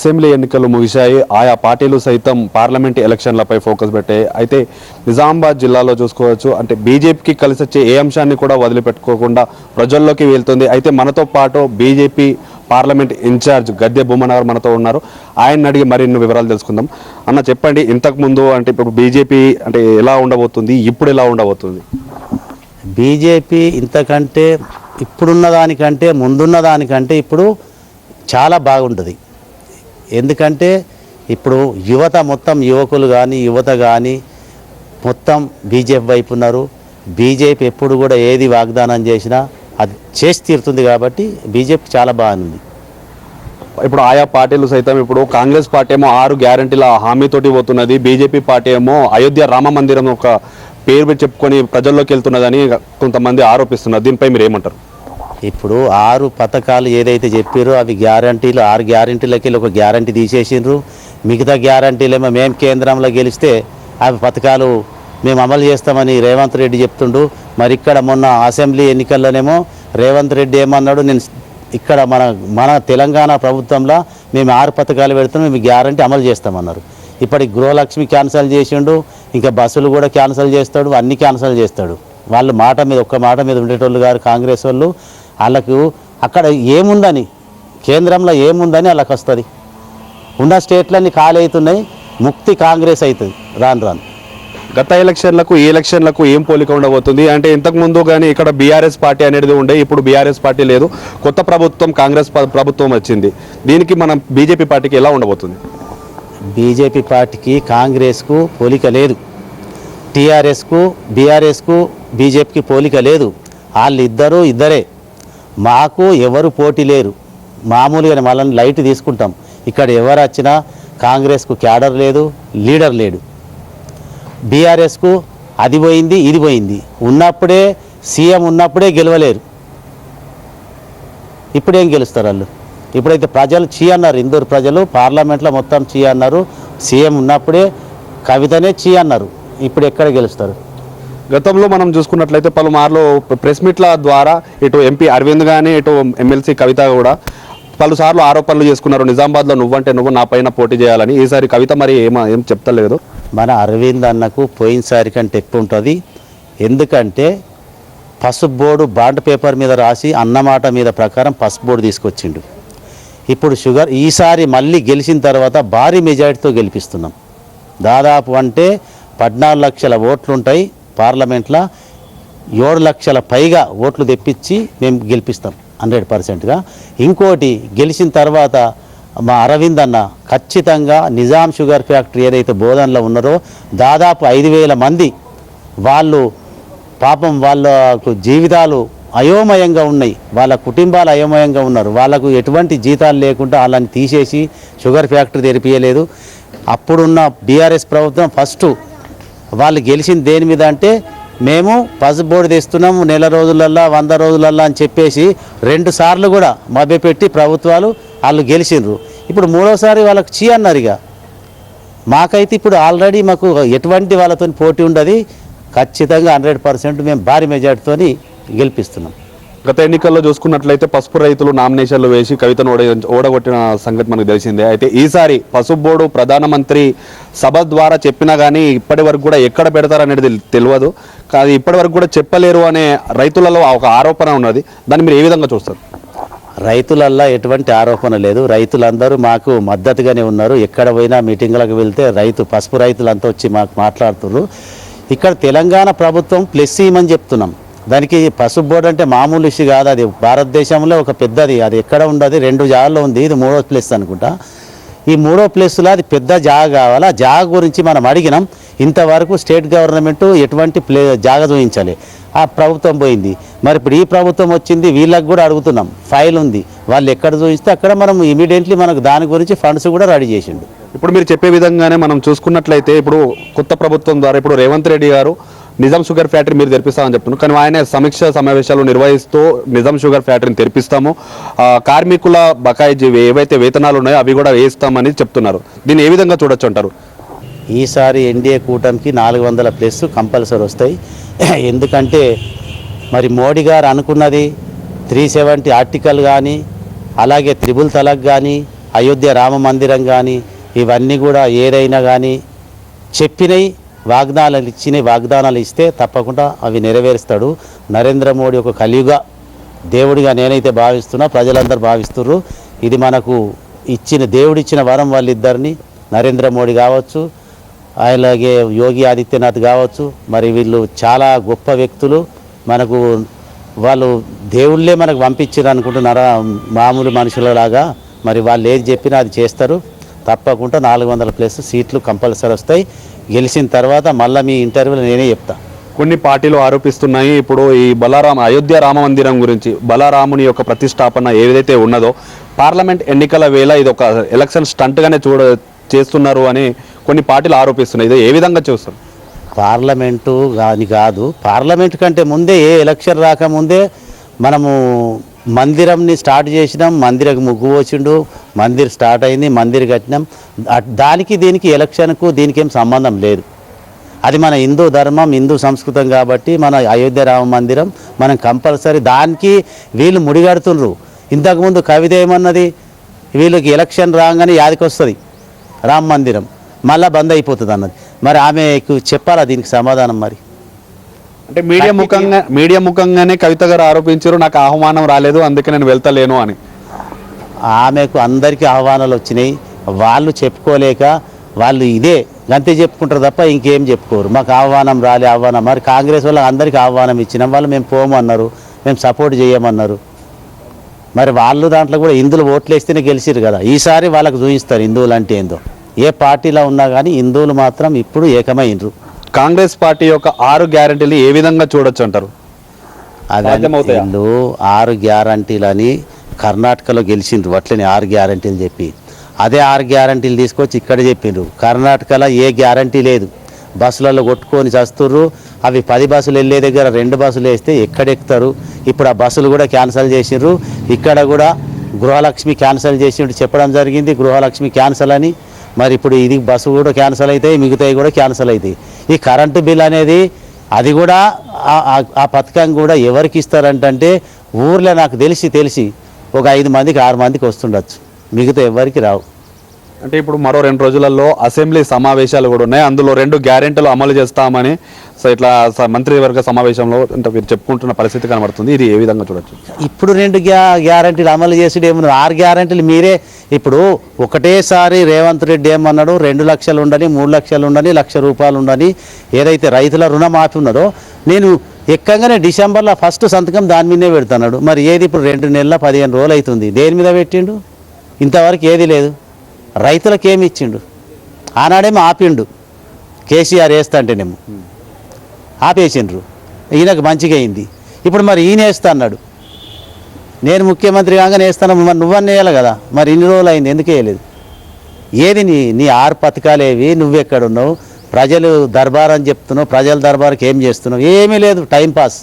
Assembly ఎన్నికలు ముగిశాయి. ఆయా పార్టీలు సైతం పార్లమెంట్ ఎలక్షన్లపై ఫోకస్ పెట్టాయి అయితే నిజామాబాద్ జిల్లాలో చూసుకోవచ్చు. అంటే బీజేపీకి కలిసి వచ్చే ఏ అంశాన్ని కూడా వదిలిపెట్టుకోకుండా ప్రజల్లోకి వెళ్తుంది అయితే మనతో పాటు బీజేపీ పార్లమెంట్ ఇన్ఛార్జ్ గద్దె బొమ్మనగర్ మనతో ఉన్నారు. ఆయన అడిగి మరిన్ని వివరాలు తెలుసుకుందాం. అన్న చెప్పండి ఇంతకు ముందు అంటే ఇప్పుడు బీజేపీ అంటే ఎలా ఉండబోతుంది? ఇప్పుడు ఎలా ఉండబోతుంది? బీజేపీ ఇంతకంటే ఇప్పుడున్న దానికంటే ముందున్న దానికంటే ఇప్పుడు చాలా బాగుంటుంది. ఎందుకంటే ఇప్పుడు యువత మొత్తం యువకులు కానీ యువత కానీ మొత్తం బీజేపీ వైపు ఉన్నారు. బీజేపీ ఎప్పుడు కూడా ఏది వాగ్దానం చేసినా అది చేసి తీరుతుంది కాబట్టి బీజేపీ చాలా బాగుంది. ఇప్పుడు ఆయా పార్టీలు సైతం ఇప్పుడు కాంగ్రెస్ పార్టీ ఏమో ఆరు గ్యారంటీల హామీతోటి పోతున్నది. బీజేపీ పార్టీ ఏమో అయోధ్య రామ మందిరం ఒక పేరు చెప్పుకొని ప్రజల్లోకి వెళ్తున్నదని కొంతమంది ఆరోపిస్తున్నారు. దీనిపై మీరు ఏమంటారు? ఇప్పుడు ఆరు పథకాలు ఏదైతే చెప్పారో అవి గ్యారంటీలు ఆరు గ్యారంటీలకి ఒక గ్యారంటీ తీసేసిండ్రు. మిగతా గ్యారంటీలేమో మేము కేంద్రంలో గెలిస్తే అవి పథకాలు మేము అమలు చేస్తామని రేవంత్ రెడ్డి చెప్తుండు. మరి ఇక్కడ మొన్న అసెంబ్లీ ఎన్నికల్లోనేమో రేవంత్ రెడ్డి ఏమన్నాడు నేను ఇక్కడ మన మన తెలంగాణ ప్రభుత్వంలో మేము ఆరు పథకాలు పెడుతున్నాం మేము గ్యారంటీ అమలు చేస్తామన్నారు. ఇప్పటికి గృహలక్ష్మి క్యాన్సల్ చేసిండు ఇంకా బస్సులు కూడా క్యాన్సల్ చేస్తాడు అన్ని క్యాన్సల్ చేస్తాడు. వాళ్ళు మాట మీద ఒక్క మాట మీద ఉండేటోళ్ళు గారు కాంగ్రెస్ వాళ్ళు. వాళ్ళకు అక్కడ ఏముందని కేంద్రంలో ఏముందని వాళ్ళకి వస్తుంది. ఉన్న స్టేట్లన్నీ ఖాళీ అవుతున్నాయి ముక్తి కాంగ్రెస్ అవుతుంది రాను రాను. గత ఎలక్షన్లకు ఈ ఎలక్షన్లకు ఏం పోలిక ఉండబోతుంది? అంటే ఇంతకు ముందు కానీ ఇక్కడ బీఆర్ఎస్ పార్టీ అనేది ఉండే ఇప్పుడు బీఆర్ఎస్ పార్టీ లేదు. కొత్త ప్రభుత్వం కాంగ్రెస్ ప్రభుత్వం వచ్చింది. దీనికి మనం బీజేపీ పార్టీకి ఎలా ఉండబోతుంది? బీజేపీ పార్టీకి కాంగ్రెస్కు పోలిక లేదు. టీఆర్ఎస్కు బీఆర్ఎస్కు బీజేపీకి పోలిక లేదు. వాళ్ళు ఇద్దరు ఇద్దరే. మాకు ఎవరు పోటీ లేరు. మామూలుగానే మళ్ళీ లైట్ తీసుకుంటాం. ఇక్కడ ఎవరు వచ్చినా కాంగ్రెస్కు క్యాడర్ లేదు లీడర్ లేడు. బీఆర్ఎస్కు అది పోయింది ఇది పోయింది. ఉన్నప్పుడే సీఎం ఉన్నప్పుడే గెలవలేరు. ఇప్పుడేం గెలుస్తారు వాళ్ళు? ఇప్పుడైతే ప్రజలు చీ అన్నారు ఇందూరు ప్రజలు పార్లమెంట్లో మొత్తం చీ అన్నారు. సీఎం ఉన్నప్పుడే కవితనే చీ అన్నారు. ఇప్పుడు ఎక్కడ గెలుస్తారు? గతంలో మనం చూసుకున్నట్లయితే పలుమార్లు ప్రెస్ మీట్ల ద్వారా ఇటు ఎంపీ అరవింద్ కానీ ఇటు ఎమ్మెల్సీ కవిత కూడా పలుసార్లు ఆరోపణలు చేసుకున్నారు. నిజామాబాద్లో నువ్వంటే నువ్వు నా పైన పోటీ చేయాలని. ఈసారి కవిత మరి ఏమ ఏం చెప్తలేదు. మన అరవింద్ అన్నకు పోయినసారి కంటే ఎక్కువ ఉంటుంది. ఎందుకంటే పసుపు బోర్డు బాండ్ పేపర్ మీద రాసి అన్నమాట మీద ప్రకారం పసుపు బోర్డు తీసుకొచ్చిండు. ఇప్పుడు షుగర్ ఈసారి మళ్ళీ గెలిచిన తర్వాత భారీ మెజారిటీతో గెలిపిస్తున్నాం. దాదాపు అంటే పద్నాలుగు లక్షల ఓట్లుంటాయి. పార్లమెంట్లో ఏడు లక్షల పైగా ఓట్లు తెప్పించి మేము గెలిపిస్తాం హండ్రెడ్ పర్సెంట్గా. ఇంకోటి గెలిచిన తర్వాత మా అరవింద్ అన్న ఖచ్చితంగా నిజాం షుగర్ ఫ్యాక్టరీ ఏదైతే బోధనలో ఉన్నారో దాదాపు ఐదు వేల మంది వాళ్ళు పాపం వాళ్ళకు జీవితాలు అయోమయంగా ఉన్నాయి. వాళ్ళ కుటుంబాలు అయోమయంగా ఉన్నారు. వాళ్ళకు ఎటువంటి జీతాలు లేకుండా వాళ్ళని తీసేసి షుగర్ ఫ్యాక్టరీ తెరిపియలేదు. అప్పుడున్న బీఆర్ఎస్ ప్రభుత్వం ఫస్ట్ వాళ్ళు గెలిచింది దేని మీద అంటే మేము పసుపు బోర్డు తెస్తున్నాము నెల రోజులల్లా వంద రోజులల్లా అని చెప్పేసి రెండు సార్లు కూడా మభ్యపెట్టి ప్రభుత్వాలు వాళ్ళు గెలిచిండ్రు. ఇప్పుడు మూడోసారి వాళ్ళకి చీ అన్నారు ఇక. మాకైతే ఇప్పుడు ఆల్రెడీ మాకు ఎటువంటి వాళ్ళతో పోటీ ఉండదు. ఖచ్చితంగా హండ్రెడ్ పర్సెంట్ మేము భారీ మెజార్టీతో గెలిపిస్తున్నాం. గత ఎన్నికల్లో చూసుకున్నట్లయితే పసుపు రైతులు నామినేషన్లు వేసి కవితను ఓడ ఓడగొట్టిన సంగతి మనకు తెలిసిందే. అయితే ఈసారి పసుపు బోర్డు ప్రధానమంత్రి సభ ద్వారా చెప్పినా కానీ ఇప్పటి వరకు కూడా ఎక్కడ పెడతారనేది తెలియదు కానీ ఇప్పటి వరకు కూడా చెప్పలేరు అనే రైతులలో ఒక ఆరోపణ ఉన్నది. దాన్ని మీరు ఏ విధంగా చూస్తారు? రైతులల్లా ఎటువంటి ఆరోపణ లేదు. రైతులందరూ మాకు మద్దతుగానే ఉన్నారు. ఎక్కడ పోయినా మీటింగ్లకు వెళ్తే రైతు పసుపు రైతులంతా వచ్చి మాకు మాట్లాడుతున్నారు ఇక్కడ తెలంగాణ ప్రభుత్వం ప్లస్ ఇవ్వమని చెప్తున్నాం. దానికి పసుపు బోర్డు అంటే మామూలు ఇష్యూ కాదు అది. భారతదేశంలో ఒక పెద్దది. అది ఎక్కడ ఉండదు. రెండు జాగాల్లో ఉంది. ఇది మూడో ప్లేస్ అనుకుంటా. ఈ మూడో ప్లేస్లో అది పెద్ద జాగ కావాలి. ఆ జాగ గురించి మనం అడిగినాం. ఇంతవరకు స్టేట్ గవర్నమెంట్ ఎటువంటి ప్లే జాగ చూపించాలి. ఆ ప్రభుత్వం పోయింది. మరి ఇప్పుడు ఈ ప్రభుత్వం వచ్చింది వీళ్ళకి కూడా అడుగుతున్నాం. ఫైల్ ఉంది. వాళ్ళు ఎక్కడ చూపిస్తే అక్కడ మనం ఇమీడియట్లీ మనకు దాని గురించి ఫండ్స్ కూడా రెడీ చేసిండు. ఇప్పుడు మీరు చెప్పే విధంగానే మనం చూసుకున్నట్లయితే ఇప్పుడు కొత్త ప్రభుత్వం ద్వారా ఇప్పుడు రేవంత్ రెడ్డి గారు నిజాం షుగర్ ఫ్యాక్టరీ మీరు తెరిపిస్తామని చెప్తున్నారు కానీ ఆయన సమీక్ష సమావేశాలు నిర్వహిస్తూ నిజాం షుగర్ ఫ్యాక్టరీని తెరిపిస్తాము. కార్మికుల బకాయి ఏవైతే వేతనాలు ఉన్నాయో అవి కూడా వేస్తామని చెప్తున్నారు. దీన్ని ఏ విధంగా చూడొచ్చు అంటారు? ఈసారి ఎన్డీఏ కూటమికి నాలుగు వందల ప్లస్ కంపల్సరీ వస్తాయి. ఎందుకంటే మరి మోడీ గారు అనుకున్నది త్రీ సెవెంటీ ఆర్టికల్ కానీ అలాగే త్రిబుల్ తలక్ కానీ అయోధ్య రామ మందిరం కానీ ఇవన్నీ కూడా ఏదైనా కానీ చెప్పినవి వాగ్దానాలు ఇచ్చిన వాగ్దానాలు ఇస్తే తప్పకుండా అవి నెరవేరుస్తాడు. నరేంద్ర మోడీ ఒక కలియుగ దేవుడిగా నేనైతే భావిస్తున్నా ప్రజలందరూ భావిస్తున్నారు ఇది మనకు ఇచ్చిన దేవుడిచ్చిన వరం వాళ్ళిద్దరిని నరేంద్ర మోడీ కావచ్చు అలాగే యోగి ఆదిత్యనాథ్ కావచ్చు మరి వీళ్ళు చాలా గొప్ప వ్యక్తులు. మనకు వాళ్ళు దేవుళ్ళే మనకు పంపించారు అనుకుంటున్నారా? మామూలు మనుషులలాగా మరి వాళ్ళు ఏది చెప్పినా అది చేస్తారు. తప్పకుండా నాలుగు వందల ప్లస్ సీట్లు కంపల్సరీ వస్తాయి. గెలిచిన తర్వాత మళ్ళీ మీ ఇంటర్వ్యూలో నేనే చెప్తా. కొన్ని పార్టీలు ఆరోపిస్తున్నాయి. ఇప్పుడు ఈ బలారాం అయోధ్య రామ మందిరం గురించి బలరాముని యొక్క ప్రతిష్టాపన ఏదైతే ఉన్నదో పార్లమెంట్ ఎన్నికల వేళ ఇది ఒక ఎలక్షన్ స్టంట్గానే చూడ చేస్తున్నారు అని కొన్ని పార్టీలు ఆరోపిస్తున్నాయి. ఇది ఏ విధంగా చూస్తారు? పార్లమెంటు అని కాదు. పార్లమెంట్ కంటే ముందే ఏ ఎలక్షన్ రాకముందే మనము మందిరంని స్టార్ట్ చేసినాం మందిరకు ముగ్గు పోసిండు మందిర్ స్టార్ట్ అయింది మందిర్ కట్టినాం. అట్- దానికి దీనికి ఎలక్షన్కు దీనికి ఏం సంబంధం లేదు. అది మన హిందూ ధర్మం హిందూ సంస్కృతం కాబట్టి మన అయోధ్య రామ మందిరం మనం కంపల్సరీ దానికి వీళ్ళు ముడిగడుతుండ్రు. ఇంతకుముందు కవిత ఏమన్నది? వీళ్ళకి ఎలక్షన్ రాగానే యాదికి వస్తుంది. రామ మందిరం. మళ్ళా బంద్ అయిపోతుంది అన్నది మరి ఆమెకు చెప్పాలా దీనికి సమాధానం మరి? అంటే మీడియా ముఖంగా మీడియా ముఖంగానే కవిత గారు ఆరోపించారు నాకు ఆహ్వానం రాలేదు అందుకే నేను వెళ్తలేను అని. ఆమెకు అందరికీ ఆహ్వానాలు వచ్చినాయి. వాళ్ళు చెప్పుకోలేక వాళ్ళు ఇదే గంతే చెప్పుకుంటారు తప్ప ఇంకేం చెప్పుకోరు. మాకు ఆహ్వానం రాలే ఆహ్వానం. మరి కాంగ్రెస్ వాళ్ళకి అందరికీ ఆహ్వానం ఇచ్చినాం. వాళ్ళు మేము పోమన్నారు మేము సపోర్ట్ చేయమన్నారు. మరి వాళ్ళు దాంట్లో కూడా హిందువులు ఓట్లు వేస్తేనే గెలిచిరు కదా. ఈసారి వాళ్ళకు చూపిస్తారు హిందువులు అంటే ఏందో. ఏ పార్టీలో ఉన్నా కానీ హిందువులు మాత్రం ఇప్పుడు ఏకమైనరు కాంగ్రెస్ పార్టీ యొక్క ఆరు గ్యారెంటీలు ఏ విధంగా చూడొచ్చు అంటారు? వీళ్ళు ఆరు గ్యారంటీలని కర్ణాటకలో గెలిచిండ్రు. అట్లనే ఆరు గ్యారంటీలు చెప్పి. అదే ఆరు గ్యారంటీలు తీసుకొచ్చి ఇక్కడ చెప్పిండ్రు కర్ణాటకలో ఏ గ్యారంటీ లేదు. బస్సులలో కొట్టుకొని చస్తుర్రు. అవి పది బస్సులు వెళ్ళే దగ్గర రెండు బస్సులు వేస్తే ఎక్కడెక్కుతారు? ఇప్పుడు ఆ బస్సులు కూడా క్యాన్సిల్ చేసిండ్రు ఇక్కడ కూడా గృహలక్ష్మి క్యాన్సిల్ చేసిండ్రు చెప్పడం జరిగింది. గృహలక్ష్మి క్యాన్సిల్ అని. మరి ఇప్పుడు ఇది బస్సు కూడా క్యాన్సిల్ అవుతాయి మిగతాయి కూడా క్యాన్సిల్ అవుతాయి. ఈ కరెంటు బిల్ అనేది అది కూడా ఆ- పథకం కూడా ఎవరికి ఇస్తారంటే ఊర్లో నాకు తెలిసి తెలిసి ఒక ఐదు మందికి ఆరు మందికి వస్తుండొచ్చు. మిగతా ఎవరికి రావు. అంటే ఇప్పుడు మరో రెండు రోజులలో అసెంబ్లీ సమావేశాలు కూడా ఉన్నాయి. అందులో రెండు గ్యారెంటీలు అమలు చేస్తామని సో ఇట్లా మంత్రివర్గ సమావేశంలో అంటే మీరు చెప్పుకుంటున్న పరిస్థితి కనబడుతుంది. ఇది ఏ విధంగా చూడొచ్చు? ఇప్పుడు రెండు గ్యా గ్యారంటీలు అమలు చేసేది ఏమన్నారు ఆరు గ్యారంటీలు మీరే ఇప్పుడు ఒకటేసారి రేవంత్ రెడ్డి ఏమన్నాడు? రెండు లక్షలు ఉండని మూడు లక్షలు ఉండని లక్ష రూపాయలు ఉండని ఏదైతే రైతుల రుణమాఫీ ఉన్నదో నేను ఎక్కగానే డిసెంబర్లో ఫస్ట్ సంతకం దాని మీదే పెడుతున్నాడు. మరి ఏది ఇప్పుడు రెండు నెలల పదిహేను రోజులు అవుతుంది? దేని మీద పెట్టిండు? ఇంతవరకు ఏది లేదు. రైతులకు ఏమి ఇచ్చిండు? ఆనాడేమో ఆపిండు. కేసీఆర్ వేస్తా అంటేనేమో ఆపేసిండ్రు. ఈయనకు మంచిగా అయింది. ఇప్పుడు మరి ఈయన వేస్తా అన్నాడు. నేను ముఖ్యమంత్రి కాగానే వేస్తాను మరి నువ్వన్నీ వేయాలి కదా. మరి ఇన్ని రోజులు అయింది ఎందుకు వేయలేదు? ఏది నీ నీ ఆరు పథకాలేవి? నువ్వెక్కడున్నావు? ప్రజలు దర్బార్ అని చెప్తున్నావు ప్రజల దర్బార్కి ఏం చేస్తున్నావు? ఏమీ లేదు టైంపాస్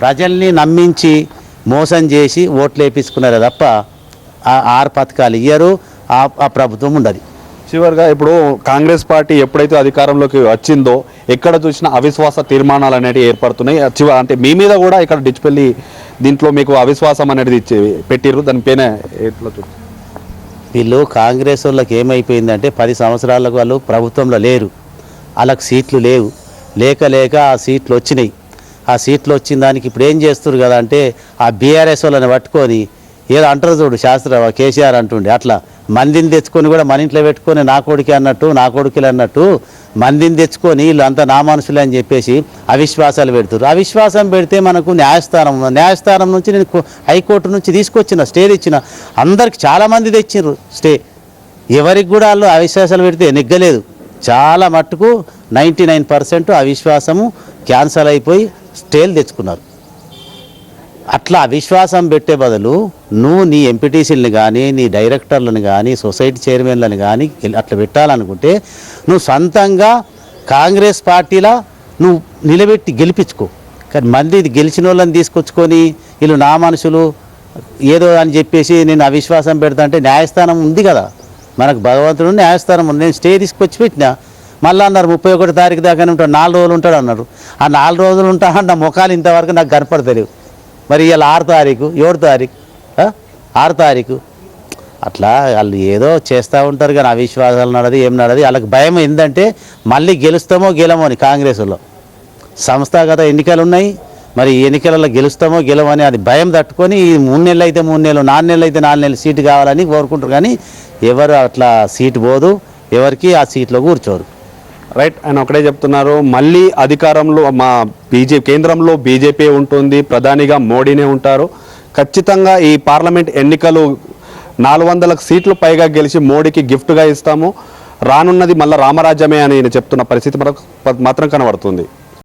ప్రజల్ని నమ్మించి మోసం చేసి ఓట్లు వేపించుకున్నారే తప్ప ఆ ఆరు పథకాలు ఇయ్యరు. ఆ ఆ ప్రభుత్వం ఉండదు. చివరిగా ఇప్పుడు కాంగ్రెస్ పార్టీ ఎప్పుడైతే అధికారంలోకి వచ్చిందో ఎక్కడ చూసినా అవిశ్వాస తీర్మానాలు అనేవి ఏర్పడుతున్నాయి. చివ అంటే మీ మీద కూడా ఇక్కడ డిచ్పెల్లి దీంట్లో మీకు అవిశ్వాసం అనేది ఇచ్చి పెట్టిర్రు. దానిపైన ఎట్లా చూ వీళ్ళు కాంగ్రెస్ వాళ్ళకి ఏమైపోయిందంటే పది సంవత్సరాలకు వాళ్ళు ప్రభుత్వంలో లేరు. వాళ్ళకి సీట్లు లేవు. లేక లేక ఆ సీట్లు వచ్చినాయి. ఆ సీట్లు వచ్చిన దానికి ఇప్పుడు ఏం చేస్తారు కదా అంటే ఆ బీఆర్ఎస్ వాళ్ళని పట్టుకొని ఏదో అంటారు చూడు శాస్త్ర కేసీఆర్ అంటుండే అట్లా మందిని తెచ్చుకొని కూడా మన ఇంట్లో పెట్టుకొని నా కొడుకు అన్నట్టు నా కొడుకులు అన్నట్టు మందిని తెచ్చుకొని వీళ్ళంతా నా మనుషులే అని చెప్పేసి అవిశ్వాసాలు పెడుతారు అవిశ్వాసం పెడితే మనకు న్యాయస్థానం న్యాయస్థానం నుంచి నేను హైకోర్టు నుంచి తీసుకొచ్చిన స్టే తెచ్చిన అందరికి చాలామంది తెచ్చిర్రు స్టే. ఎవరికి కూడా వాళ్ళు అవిశ్వాసాలు పెడితే నెగ్గలేదు. చాలా మట్టుకు నైంటీ నైన్ పర్సెంట్ అవిశ్వాసము క్యాన్సల్ అయిపోయి స్టేలు తెచ్చుకున్నారు. అట్లా అవిశ్వాసం పెట్టే బదులు నువ్వు నీ ఎంపీటీసీలను కానీ నీ డైరెక్టర్లను కానీ సొసైటీ చైర్మన్లను కానీ అట్లా పెట్టాలనుకుంటే నువ్వు సొంతంగా కాంగ్రెస్ పార్టీలా నువ్వు నిలబెట్టి గెలిపించుకో. కానీ మంది ఇది గెలిచిన వాళ్ళని తీసుకొచ్చుకొని వీళ్ళు నా మనుషులు ఏదో అని చెప్పేసి నేను అవిశ్వాసం పెడతా అంటే న్యాయస్థానం ఉంది కదా. మనకు భగవంతుడు న్యాయస్థానం ఉంది. నేను స్టే తీసుకొచ్చి పెట్టినా. మళ్ళీ అన్నారు ముప్పై ఒకటి తారీఖు దాకానే ఉంటాడు నాలుగు రోజులు ఉంటాడు అన్నారు ఆ నాలుగు రోజులు ఉంటా నా ముఖాలు ఇంతవరకు నాకు కనపడతలేవు. మరి ఇవాళ ఆరు తారీఖు ఏడు తారీఖు? ఆరు తారీఖు. అట్లా వాళ్ళు ఏదో చేస్తూ ఉంటారు కానీ అవిశ్వాసాలు నడది ఏం నడది. వాళ్ళకి భయం ఏంటంటే మళ్ళీ గెలుస్తామో గెలమో అని కాంగ్రెస్లో. సంస్థాగత ఎన్నికలు ఉన్నాయి మరి ఎన్నికలలో గెలుస్తామో గెలవని అది భయం తట్టుకొని ఈ మూడు నెలలు అయితే మూడు నెలలు నాలుగు నెలలు అయితే నాలుగు నెలలు సీటు కావాలని కోరుకుంటారు కానీ ఎవరు అట్లా సీటు పోదు. ఎవరికి ఆ సీట్లో కూర్చోరు. రైట్ ఆయన ఒకటే చెప్తున్నారు మళ్ళీ అధికారంలో మా బీజే కేంద్రంలో బీజేపీ ఉంటుంది ప్రధానిగా మోడీనే ఉంటారు. ఖచ్చితంగా ఈ పార్లమెంట్ ఎన్నికలు నాలుగు వందలకు సీట్లు పైగా గెలిచి మోడీకి గిఫ్ట్గా ఇస్తాము. రానున్నది మళ్ళీ రామరాజ్యమే అని చెప్తున్న పరిస్థితి మనకు మాత్రం కనబడుతుంది.